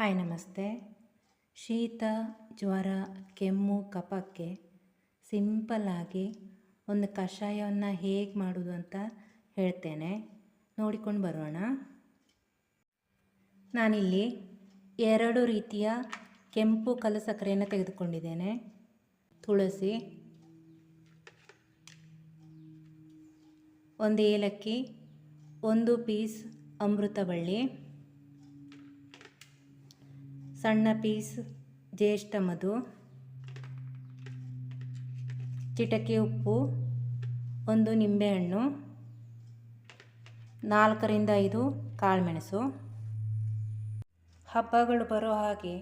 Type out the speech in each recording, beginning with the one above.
Hi, ನಮಸ್ತೆ. ಶೀತ, ಜ್ವರ, ಕೆಮ್ಮು, ಕಫಕ್ಕೆ ಸಿಂಪಲ್ಲಾಗಿ ಒಂದು ಕಷಾಯವನ್ನು ಹೇಗೆ ಮಾಡೋದು ಅಂತ ಹೇಳ್ತೇನೆ. ನೋಡಿಕೊಂಡು ಬರೋಣ. ನಾನಿಲ್ಲಿ ಎರಡು ರೀತಿಯ ಕೆಂಪು ಕಲ್ಲು ಸಕ್ಕರೆಯನ್ನು ತೆಗೆದುಕೊಂಡಿದ್ದೇನೆ. ತುಳಸಿ, ಒಂದು ಏಲಕ್ಕಿ, ಒಂದು ಪೀಸ್ ಅಮೃತಬಳ್ಳಿ ಸಣ್ಣ ಪೀಸ್, ಜ್ಯೇಷ್ಠ ಮಧು, ಚಿಟಕಿ ಉಪ್ಪು, ಒಂದು ನಿಂಬೆಹಣ್ಣು, ನಾಲ್ಕರಿಂದ ಐದು ಕಾಳುಮೆಣಸು. ಹಬ್ಬಗಳು ಬರೋ ಹಾಗೆ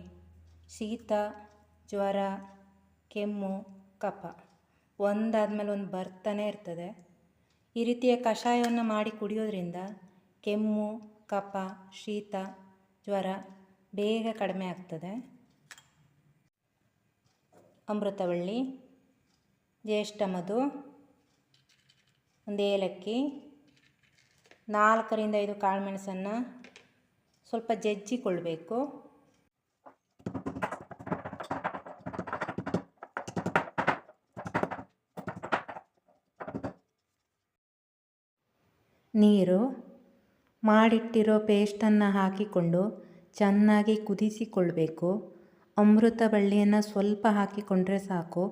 ಶೀತ, ಜ್ವರ, ಕೆಮ್ಮು, ಕಫ. ಒಂದಾದ್ಮೇಲೆ ಒಂದು ಬರ್ತಾನೆ ಇರ್ತದೆ. ಈ ರೀತಿಯ ಕಷಾಯವನ್ನು ಮಾಡಿ ಕುಡಿಯೋದ್ರಿಂದ ಕೆಮ್ಮು, ಕಫ, ಶೀತ, ಜ್ವರ ಬೇಗ ಕಡಿಮೆ ಆಗ್ತದೆ. ಅಮೃತವಳ್ಳಿ, ಜ್ಯೇಷ್ಠ ಮಧು, ಒಂದು ಏಲಕ್ಕಿ, ನಾಲ್ಕರಿಂದ ಐದು ಕಾಳುಮೆಣಸನ್ನು ಸ್ವಲ್ಪ ಜಜ್ಜಿಕೊಳ್ಬೇಕು. ನೀರು, ಮಾಡಿಟ್ಟಿರೋ ಪೇಸ್ಟನ್ನು ಹಾಕಿಕೊಂಡು ಚೆನ್ನಾಗಿ ಕುದಿಸಿಕೊಳ್ಬೇಕು. ಅಮೃತ ಬಳ್ಳಿಯನ್ನು ಸ್ವಲ್ಪ ಹಾಕಿಕೊಂಡ್ರೆ ಸಾಕು.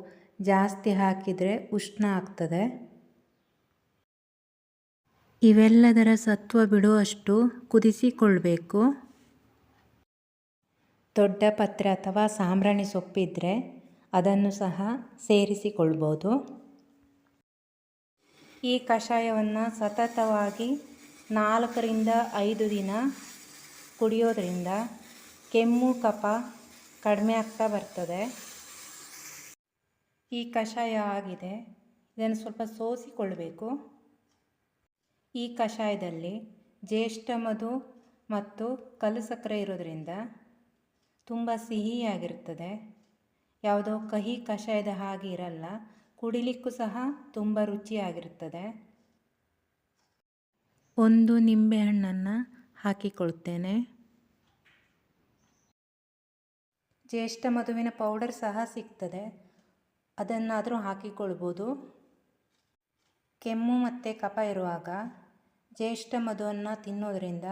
ಜಾಸ್ತಿ ಹಾಕಿದರೆ ಉಷ್ಣ ಆಗ್ತದೆ. ಇವೆಲ್ಲದರ ಸತ್ವ ಬಿಡುವಷ್ಟು ಕುದಿಸಿಕೊಳ್ಬೇಕು. ದೊಡ್ಡ ಪತ್ರೆ ಅಥವಾ ಸಾಂಬ್ರಾಣಿ ಸೊಪ್ಪಿದ್ದರೆ ಅದನ್ನು ಸಹ ಸೇರಿಸಿಕೊಳ್ಬೋದು. ಈ ಕಷಾಯವನ್ನು ಸತತವಾಗಿ ನಾಲ್ಕರಿಂದ ಐದು ದಿನ ಕುಡಿಯೋದ್ರಿಂದ ಕೆಮ್ಮು, ಕಫ ಕಡಿಮೆ ಆಗ್ತಾ ಬರ್ತದೆ. ಈ ಕಷಾಯ ಆಗಿದೆ. ಇದನ್ನು ಸ್ವಲ್ಪ ಸೋಸಿಕೊಳ್ಳಬೇಕು ಈ ಕಷಾಯದಲ್ಲಿ ಜ್ಯೇಷ್ಠ ಮಧು ಮತ್ತು ಕಲ್ಲು ಸಕ್ಕರೆ ಇರೋದರಿಂದ ತುಂಬ ಸಿಹಿಯಾಗಿರ್ತದೆ ಯಾವುದೋ ಕಹಿ ಕಷಾಯದ ಹಾಗೆ ಇರಲ್ಲ, ಕುಡಿಲಿಕ್ಕೂ ಸಹ ತುಂಬ ರುಚಿಯಾಗಿರ್ತದೆ ಒಂದು ನಿಂಬೆಹಣ್ಣನ್ನು ಹಾಕಿಕೊಳ್ತೇನೆ ಜ್ಯೇಷ್ಠ ಮಧುವಿನ ಪೌಡರ್ ಸಹ ಸಿಗ್ತದೆ. ಅದನ್ನಾದರೂ ಹಾಕಿಕೊಳ್ಬೋದು. ಕೆಮ್ಮು ಮತ್ತು ಕಫ ಇರುವಾಗ ಜ್ಯೇಷ್ಠ ಮಧುವನ್ನು ತಿನ್ನೋದ್ರಿಂದ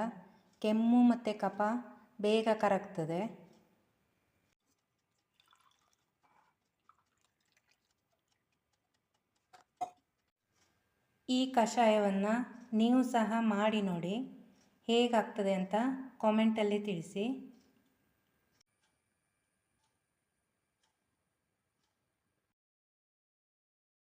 ಕೆಮ್ಮು ಮತ್ತು ಕಫ ಬೇಗ ಕರಗ್ತದೆ. ಈ ಕಷಾಯವನ್ನು ನೀವು ಸಹ ಮಾಡಿ ನೋಡಿ. ಹೇಗಾಗ್ತದೆ ಅಂತ ಕಾಮೆಂಟಲ್ಲಿ ತಿಳಿಸಿ.